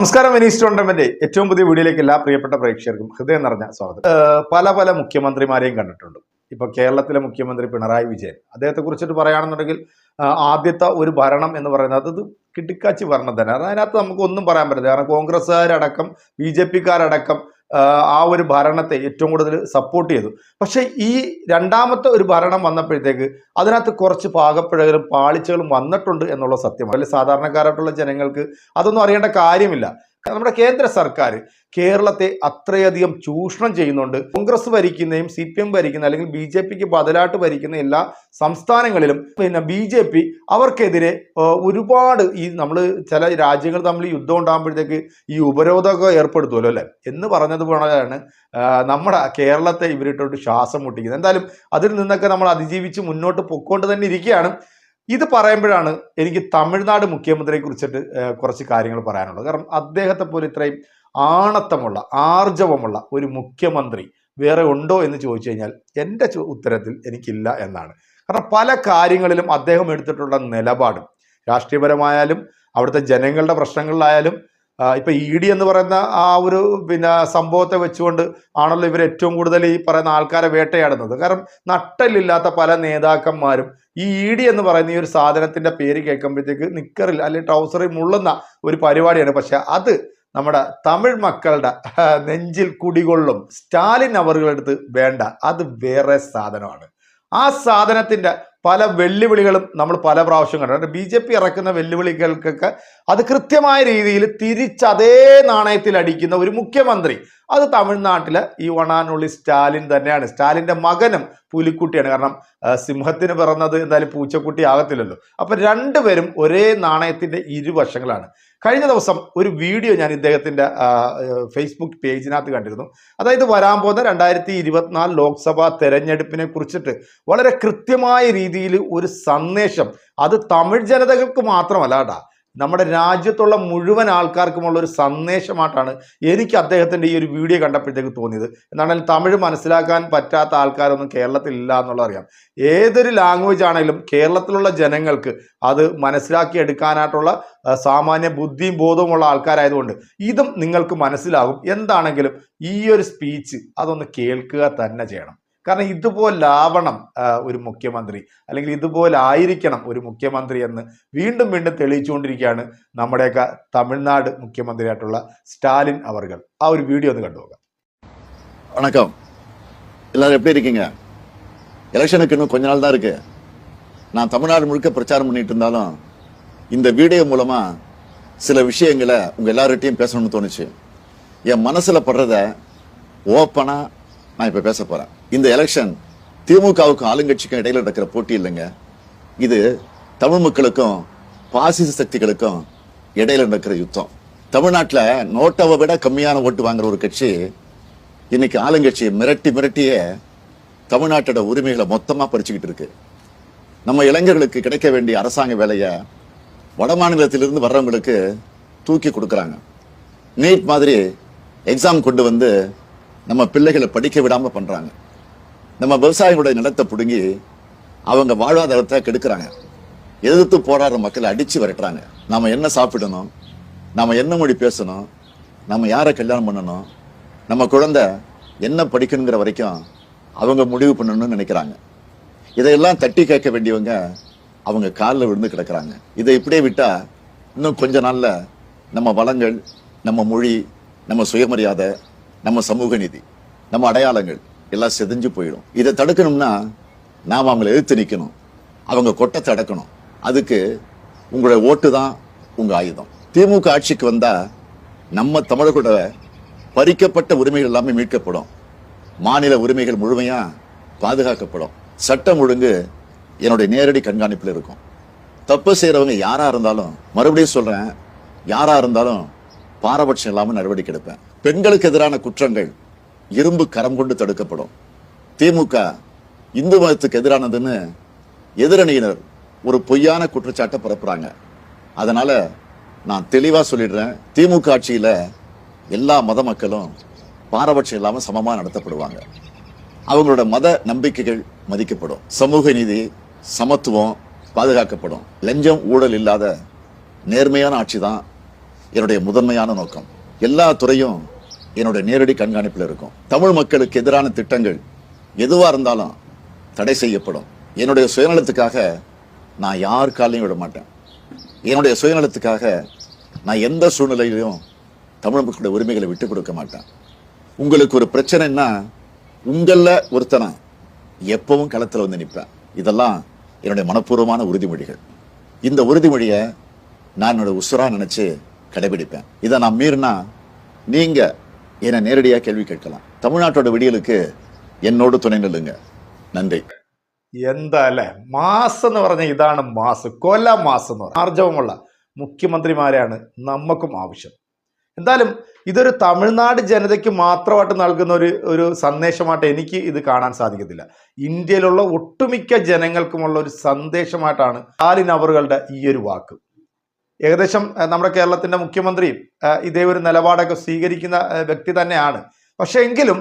നമസ്കാരം വെനീസ് ടോണ്ടമെന്റ് ഏറ്റവും പുതിയ വീഡിയോയിലേക്ക് എല്ലാ പ്രിയപ്പെട്ട പ്രേക്ഷകർക്കും ഹൃദയം നിറഞ്ഞ സ്വാഗതം. പല പല മുഖ്യമന്ത്രിമാരെയും കണ്ടിട്ടുണ്ട്. ഇപ്പൊ കേരളത്തിലെ മുഖ്യമന്ത്രി പിണറായി വിജയൻ. അദ്ദേഹത്തെ കുറിച്ചിട്ട് പറയുകയാണെന്നുണ്ടെങ്കിൽ ആദ്യത്തെ ഒരു ഭരണം എന്ന് പറയുന്നത് അത് കിട്ടിക്കാച്ചി ഭരണം തന്നെ. അതിനകത്ത് നമുക്ക് ഒന്നും പറയാൻ പറ്റില്ല. കാരണം കോൺഗ്രസ്സുകാരടക്കം ബി ജെ പിക്കാരടക്കം ആ ഒരു ഭരണത്തെ ഏറ്റവും കൂടുതൽ സപ്പോർട്ട് ചെയ്തു. പക്ഷേ ഈ രണ്ടാമത്തെ ഒരു ഭരണം വന്നപ്പോഴത്തേക്ക് അതിനകത്ത് കുറച്ച് പാകപ്പിഴകളും പാളിച്ചകളും വന്നിട്ടുണ്ട് എന്നുള്ള സത്യമാണ്. അതിൽ സാധാരണക്കാരായിട്ടുള്ള ജനങ്ങൾക്ക് അതൊന്നും അറിയേണ്ട കാര്യമില്ല. നമ്മുടെ കേന്ദ്ര സർക്കാർ കേരളത്തെ അത്രയധികം ചൂഷണം ചെയ്യുന്നുണ്ട്. കോൺഗ്രസ് ഭരിക്കുന്നതും സി പി എം ഭരിക്കുന്ന അല്ലെങ്കിൽ ബി ജെ പിക്ക് ബദലായിട്ട് ഭരിക്കുന്ന എല്ലാ സംസ്ഥാനങ്ങളിലും പിന്നെ ബി ജെ പി അവർക്കെതിരെ ഒരുപാട് ഈ നമ്മൾ ചില രാജ്യങ്ങൾ തമ്മിൽ യുദ്ധം ഉണ്ടാകുമ്പോഴത്തേക്ക് ഈ ഉപരോധമൊക്കെ ഏർപ്പെടുത്തുമല്ലോ അല്ലേ? എന്ന് പറഞ്ഞതുപോലെയാണ് പോലെയാണ് നമ്മുടെ കേരളത്തെ ഇവരിട്ടോട്ട് ശ്വാസം മുട്ടിക്കുന്നത്. എന്തായാലും അതിൽ നിന്നൊക്കെ നമ്മൾ അതിജീവിച്ച് മുന്നോട്ട് പൊക്കോണ്ട് തന്നെ ഇരിക്കുകയാണ്. ഇത് പറയുമ്പോഴാണ് എനിക്ക് തമിഴ്നാട് മുഖ്യമന്ത്രിയെ കുറിച്ചിട്ട് കുറച്ച് കാര്യങ്ങൾ പറയാനുള്ളത്. കാരണം അദ്ദേഹത്തെ പോലെ ഇത്രയും ആണത്തമുള്ള ആർജവമുള്ള ഒരു മുഖ്യമന്ത്രി വേറെ ഉണ്ടോ എന്ന് ചോദിച്ചു കഴിഞ്ഞാൽ എന്റെ ഉത്തരത്തിൽ എനിക്കില്ല എന്നാണ്. കാരണം പല കാര്യങ്ങളിലും അദ്ദേഹം എടുത്തിട്ടുള്ള നിലപാടും രാഷ്ട്രീയപരമായാലും അവിടുത്തെ ജനങ്ങളുടെ പ്രശ്നങ്ങളിലായാലും ഇപ്പൊ ഇ ഡി എന്ന് പറയുന്ന ആ ഒരു പിന്നെ സംഭവത്തെ വെച്ചുകൊണ്ട് ആണല്ലോ ഇവർ ഏറ്റവും കൂടുതൽ ഈ പറയുന്ന ആൾക്കാരെ വേട്ടയാടുന്നത്. കാരണം നട്ടലില്ലാത്ത പല നേതാക്കന്മാരും ഈ ഇ ഡി എന്ന് പറയുന്ന ഈ ഒരു സാധനത്തിന്റെ പേര് കേൾക്കുമ്പോഴത്തേക്ക് നിക്കറിൽ അല്ലെങ്കിൽ ട്രൗസറിൽ മുള്ളുന്ന ഒരു പരിപാടിയാണ്. പക്ഷെ അത് നമ്മുടെ തമിഴ് മക്കളുടെ നെഞ്ചിൽ കുടികൊള്ളും സ്റ്റാലിൻ അവറുകളെടുത്ത് വേണ്ട. അത് വേറെ സാധനമാണ്. ആ സാധനത്തിന്റെ പല വെല്ലുവിളികളും നമ്മൾ പല പ്രാവശ്യം കണ്ടു ബി ജെ പി ഇറക്കുന്ന വെല്ലുവിളികൾക്കൊക്കെ അത് കൃത്യമായ രീതിയിൽ തിരിച്ച് അതേ നാണയത്തിൽ അടിക്കുന്ന ഒരു മുഖ്യമന്ത്രി അത് തമിഴ്നാട്ടിലെ ഈ വണാനുള്ളി സ്റ്റാലിൻ തന്നെയാണ്. സ്റ്റാലിന്റെ മകനും പുലിക്കുട്ടിയാണ്. കാരണം സിംഹത്തിന് പിറന്നത് എന്തായാലും പൂച്ചക്കുട്ടി ആകത്തില്ലല്ലോ. അപ്പം രണ്ടുപേരും ഒരേ നാണയത്തിന്റെ ഇരുവശങ്ങളാണ്. കഴിഞ്ഞ ദിവസം ഒരു വീഡിയോ ഞാൻ ഇദ്ദേഹത്തിന്റെ ഫേസ്ബുക്ക് പേജിനകത്ത് കണ്ടിരുന്നു. അതായത് വരാൻ പോകുന്ന രണ്ടായിരത്തി ഇരുപത്തിനാല് ലോക്സഭാ തെരഞ്ഞെടുപ്പിനെ കുറിച്ചിട്ട് വളരെ കൃത്യമായ രീതിയിൽ ഒരു സന്ദേശം. അത് തമിഴ് ജനതകൾക്ക് മാത്രമല്ല കേട്ടാ. നമ്മുടെ രാജ്യത്തുള്ള മുഴുവൻ ആൾക്കാർക്കുമുള്ള ഒരു സന്ദേശമായിട്ടാണ് എനിക്ക് അദ്ദേഹത്തിന്റെ ഈ ഒരു വീഡിയോ കണ്ടപ്പോഴത്തേക്ക് തോന്നിയത്. എന്നാണെങ്കിൽ തമിഴ് മനസ്സിലാക്കാൻ പറ്റാത്ത ആൾക്കാരൊന്നും കേരളത്തിൽ ഇല്ല എന്നുള്ളത് അറിയാം. ഏതൊരു ലാംഗ്വേജ് ആണെങ്കിലും കേരളത്തിലുള്ള ജനങ്ങൾക്ക് അത് മനസ്സിലാക്കി എടുക്കാനായിട്ടുള്ള ആ, സാമാന്യ ബുദ്ധിയും ബോധവുമുള്ള ആൾക്കാരായതുകൊണ്ട് ഇതും നിങ്ങൾക്ക് മനസ്സിലാകും. എന്താണെങ്കിലും ഈ ഒരു സ്പീച്ച് അതൊന്ന് കേൾക്കുക തന്നെ ചെയ്യണം. കാരണം ഇതുപോലാവണം ആ, ഒരു മുഖ്യമന്ത്രി അല്ലെങ്കിൽ ഇതുപോലായിരിക്കണം ഒരു മുഖ്യമന്ത്രി എന്ന് വീണ്ടും വീണ്ടും തെളിയിച്ചുകൊണ്ടിരിക്കുകയാണ് നമ്മുടെയൊക്കെ തമിഴ്നാട് മുഖ്യമന്ത്രിയായിട്ടുള്ള സ്റ്റാലിൻ അവർകൾ ആ ഒരു വീഡിയോ ഒന്ന് കണ്ടുപോകാം வணக்கம் எல்லாரும் எப்படி இருக்கீங்க எலெக்ஷனுக்கு இன்னும் கொஞ்ச நாள் தான் இருக்கு நான் தமிழ்நாடு முழுக்க பிரச்சாரம் பண்ணிட்டு இருந்தாலும் இந்த வீடியோ மூலமா சில விஷயங்களை உங்க எல்லார்கிட்டையும் பேசணும்னு தோணுச்சு என் மனசுல படுறத ஓப்பனா நான் இப்போ பேச போகிறேன் இந்த எலெக்ஷன் திமுகவுக்கும் ஆளுங்கட்சிக்கும் இடையில் நடக்கிற போட்டி இல்லைங்க. இது தமிழ் மக்களுக்கும் பாசிச சக்திகளுக்கும் இடையில நடக்கிற யுத்தம். தமிழ்நாட்டில் நோட்டாவை விட கம்மியான ஓட்டு வாங்குற ஒரு கட்சி இன்னைக்கு ஆளுங்கட்சியை மிரட்டி மிரட்டியே தமிழ்நாட்டோட உரிமைகளை மொத்தமாக பறிச்சுக்கிட்டு இருக்கு. நம்ம இளைஞர்களுக்கு கிடைக்க வேண்டிய அரசாங்க வேலையை வட மாநிலத்திலிருந்து வர்றவங்களுக்கு தூக்கி கொடுக்குறாங்க. நீட் மாதிரி எக்ஸாம் கொண்டு வந்து நம்ம பிள்ளைகளை படிக்க விடாமல் பண்ணுறாங்க நம்ம விவசாயிகளுடைய நிலத்தை பிடுங்கி அவங்க வாழ்வாதாரத்தை கெடுக்கிறாங்க. எதிர்த்து போராடுற மக்களை அடித்து விரட்டுறாங்க. நாம் என்ன சாப்பிடணும்? நாம் என்ன மொழி பேசணும்? நம்ம யாரை கல்யாணம் பண்ணணும்? நம்ம குழந்தை என்ன படிக்கணுங்கிற வரைக்கும் அவங்க முடிவு பண்ணணும்னு நினைக்கிறாங்க. இதையெல்லாம் தட்டி கேட்க வேண்டியவங்க அவங்க காலில் விழுந்து கிடக்குறாங்க. இதை இப்படியே விட்டால் இன்னும் கொஞ்ச நாளில் நம்ம வளங்கள் நம்ம மொழி நம்ம சுயமரியாதை நம்ம சமூக நீதி நம்ம அடையாளங்கள் எல்லாம் செதஞ்சு போயிடும். இதை தடுக்கணும்னா நாம் அவங்களை எதிர்த்து நிற்கணும் அவங்க கொட்டத்தை அடக்கணும். அதுக்கு உங்களோட ஓட்டு தான் உங்கள் ஆயுதம். திமுக ஆட்சிக்கு வந்தால் நம்ம தமிழர்களோட பறிக்கப்பட்ட உரிமைகள் எல்லாமே மீட்கப்படும். மாநில உரிமைகள் முழுமையாக பாதுகாக்கப்படும். சட்டம் ஒழுங்கு என்னுடைய நேரடி கண்காணிப்பில் இருக்கும். தப்பு செய்கிறவங்க யாராக இருந்தாலும் மறுபடியும் சொல்கிறேன் யாராக இருந்தாலும் பாரபட்சம் இல்லாமல் நடவடிக்கை எடுப்பேன். பெண்களுக்கு எதிரான குற்றங்கள் இரும்பு கரம் கொண்டு தடுக்கப்படும். திமுக இந்து மதத்துக்கு எதிரானதுன்னு எதிரணியினர் ஒரு பொய்யான குற்றச்சாட்டை பரப்புறாங்க. அதனால நான் தெளிவாக சொல்லிடுறேன் திமுக ஆட்சியில் எல்லா மத மக்களும் பாரபட்சம் இல்லாமல் சமமாக நடத்தப்படுவாங்க. அவங்களோட மத நம்பிக்கைகள் மதிக்கப்படும். சமூக நீதி சமத்துவம் பாதுகாக்கப்படும். லஞ்சம் ஊழல் இல்லாத நேர்மையான ஆட்சி தான் என்னுடைய முதன்மையான நோக்கம். எல்லா துறையும் என்னுடைய நேரடி கண்காணிப்பில் இருக்கும். தமிழ் மக்களுக்கு எதிரான திட்டங்கள் எதுவாக இருந்தாலும் தடை செய்யப்படும். என்னுடைய சுயநலத்துக்காக நான் யார் காலையும் விட மாட்டேன். என்னுடைய சுயநலத்துக்காக நான் எந்த சூழ்நிலையிலையும் தமிழ் மக்களுடைய உரிமைகளை விட்டு கொடுக்க மாட்டேன். உங்களுக்கு ஒரு பிரச்சனைன்னா உங்களில் ஒருத்தனை எப்பவும் களத்தில் வந்து நிற்பேன் இதெல்லாம் என்னுடைய மனப்பூர்வமான உறுதிமொழிகள். இந்த உறுதிமொழியை நான் என்னோட உசுராக நினச்சி கடைபிடிப்பேன். இதை நான் மீறினா நீங்கள் என்னை நேரடியாக கேள்வி கேட்கலாம். தமிழ்நாட்டோட விடியலுக்கு എന്നോട് துணை നില്ലുങ്ക നന്ദി എന്താ അല്ലെ മാസ് എന്ന് പറഞ്ഞ ഇതാണ് മാസ്. കൊല മാസ് എന്ന് പറഞ്ഞ ആർജവമുള്ള മുഖ്യമന്ത്രിമാരെയാണ് നമുക്കും ആവശ്യം. എന്തായാലും ഇതൊരു തമിഴ്നാട് ജനതയ്ക്ക് മാത്രമായിട്ട് നൽകുന്ന ഒരു ഒരു സന്ദേശമായിട്ട് എനിക്ക് ഇത് കാണാൻ സാധിക്കത്തില്ല. ഇന്ത്യയിലുള്ള ഒട്ടുമിക്ക ജനങ്ങൾക്കുമുള്ള ഒരു സന്ദേശമായിട്ടാണ് സ്റ്റാലിൻ അവറുകളുടെ ഈ ഒരു വാക്ക്. ഏകദേശം നമ്മുടെ കേരളത്തിന്റെ മുഖ്യമന്ത്രിയും ഇതേ ഒരു നിലപാടൊക്കെ സ്വീകരിക്കുന്ന വ്യക്തി തന്നെയാണ്. പക്ഷേ എങ്കിലും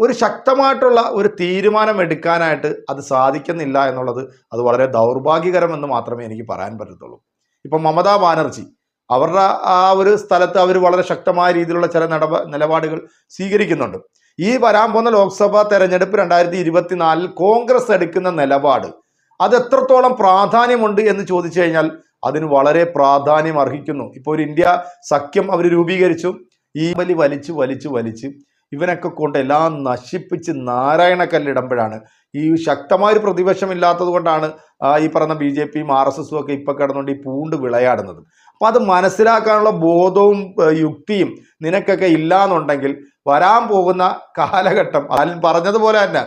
ഒരു ശക്തമായിട്ടുള്ള ഒരു തീരുമാനം എടുക്കാനായിട്ട് അത് സാധിക്കുന്നില്ല എന്നുള്ളത് അത് വളരെ ദൗർഭാഗ്യകരമെന്ന് മാത്രമേ എനിക്ക് പറയാൻ പറ്റത്തുള്ളൂ. ഇപ്പം മമതാ ബാനർജി അവരുടെ ആ ഒരു സ്ഥലത്ത് അവർ വളരെ ശക്തമായ രീതിയിലുള്ള ചില നടപ നിലപാടുകൾ സ്വീകരിക്കുന്നുണ്ട്. ഈ വരാൻ പോകുന്ന ലോക്സഭാ തെരഞ്ഞെടുപ്പ് രണ്ടായിരത്തി ഇരുപത്തിനാലിൽ കോൺഗ്രസ് എടുക്കുന്ന നിലപാട് അത് എത്രത്തോളം പ്രാധാന്യമുണ്ട് എന്ന് ചോദിച്ചു കഴിഞ്ഞാൽ അതിന് വളരെ പ്രാധാന്യം അർഹിക്കുന്നു. ഇപ്പോൾ ഒരു ഇന്ത്യ സഖ്യം അവർ രൂപീകരിച്ചു. ഈ വലി വലിച്ച് വലിച്ച് വലിച്ച് ഇവനൊക്കെ കൊണ്ട് എല്ലാം നശിപ്പിച്ച് നാരായണ കല്ലിടുമ്പോഴാണ് ഈ ശക്തമായ ഒരു പ്രതിപക്ഷമില്ലാത്തത് കൊണ്ടാണ് ഈ പറഞ്ഞ ബി ജെ പിയും ആർ എസ് എസും ഒക്കെ ഇപ്പൊ കിടന്നുകൊണ്ട് ഈ പൂണ്ട് വിളയാടുന്നത്. അപ്പൊ അത് മനസ്സിലാക്കാനുള്ള ബോധവും യുക്തിയും നിനക്കൊക്കെ ഇല്ലാന്നുണ്ടെങ്കിൽ വരാൻ പോകുന്ന കാലഘട്ടം അതിൽ പറഞ്ഞതുപോലെ തന്നെ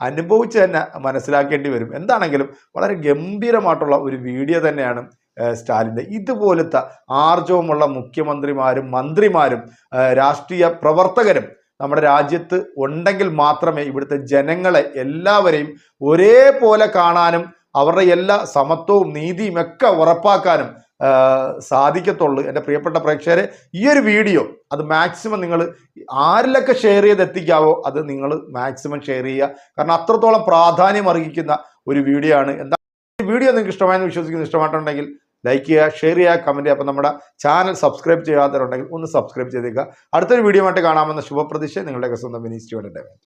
അനുഭവിച്ച് തന്നെ മനസ്സിലാക്കേണ്ടി വരും. എന്താണെങ്കിലും വളരെ ഗംഭീരമായിട്ടുള്ള ഒരു വീഡിയോ തന്നെയാണ് സ്റ്റാലിന്റെ. ഇതുപോലത്തെ ആർജവമുള്ള മുഖ്യമന്ത്രിമാരും മന്ത്രിമാരും രാഷ്ട്രീയ പ്രവർത്തകരും നമ്മുടെ രാജ്യത്ത് ഉണ്ടെങ്കിൽ മാത്രമേ ഇവിടുത്തെ ജനങ്ങളെ എല്ലാവരെയും ഒരേപോലെ കാണാനും അവരുടെ എല്ലാ സമത്വവും നീതിയും ഒക്കെ ഉറപ്പാക്കാനും സാധിക്കത്തുള്ളൂ. എന്റെ പ്രിയപ്പെട്ട പ്രേക്ഷകരെ ഈ ഒരു വീഡിയോ അത് മാക്സിമം നിങ്ങൾ ആരിലൊക്കെ ഷെയർ ചെയ്ത് എത്തിക്കാവോ അത് നിങ്ങൾ മാക്സിമം ഷെയർ ചെയ്യുക. കാരണം അത്രത്തോളം പ്രാധാന്യം അർഹിക്കുന്ന ഒരു വീഡിയോ ആണ്. എന്താ വീഡിയോ നിങ്ങൾക്ക് ഇഷ്ടമായെന്ന് വിശ്വസിക്കുന്നു ഇഷ്ടമായിട്ടുണ്ടെങ്കിൽ ലൈക്ക് ചെയ്യുക ഷെയർ ചെയ്യുക കമന്റ് ചെയ്യുക. അപ്പം നമ്മുടെ ചാനൽ സബ്സ്ക്രൈബ് ചെയ്യാത്തവരുണ്ടെങ്കിൽ ഒന്ന് സബ്സ്ക്രൈബ് ചെയ്തേക്കുക. അടുത്തൊരു വീഡിയോ ആയിട്ട് കാണാമെന്ന ശുഭപ്രതീക്ഷ. നിങ്ങളുടെയൊക്കെ സ്വന്തം മിനിസ്റ്റർ